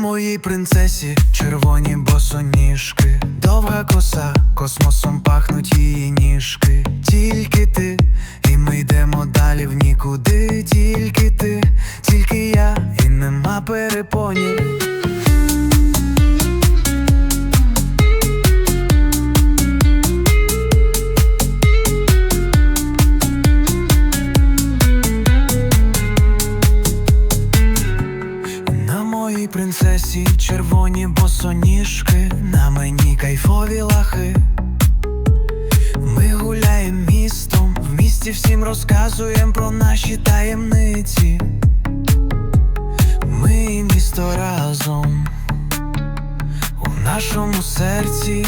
Моїй принцесі червоні босоніжки, довга коса, космосом пахнуть її ніжки. Тільки ти, і ми йдемо далі в нікуди. Тільки ти, тільки я, і нема перепонів. Червоні босоніжки, на мені кайфові лахи. Ми гуляємо містом, в місті всім розказуємо про наші таємниці. Ми і місто разом у нашому серці.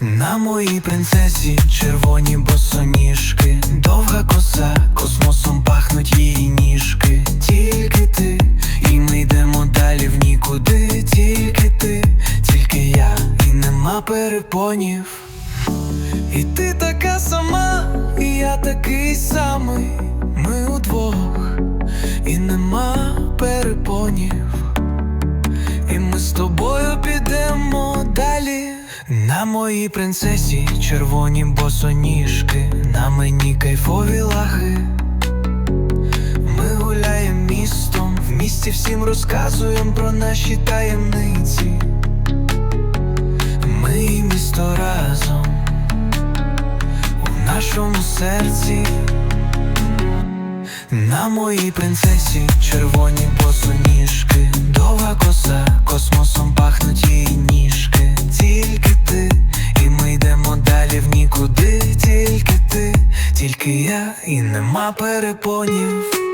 На моїй принцесі червоні босоніжки, довга коса, космосом перепонів. І ти така сама, і я такий самий. Ми удвох, і нема перепонів. І ми з тобою підемо далі. На моїй принцесі червоні босоніжки, на мені кайфові лаги. Ми гуляємо містом, в місті всім розказуємо про наші таємниці. Ми разом у нашому серці. На моїй принцесі червоні босоніжки, довга коса, космосом пахнуть її ніжки. Тільки ти, і ми йдемо далі в нікуди. Тільки ти, тільки я, і нема перепонів.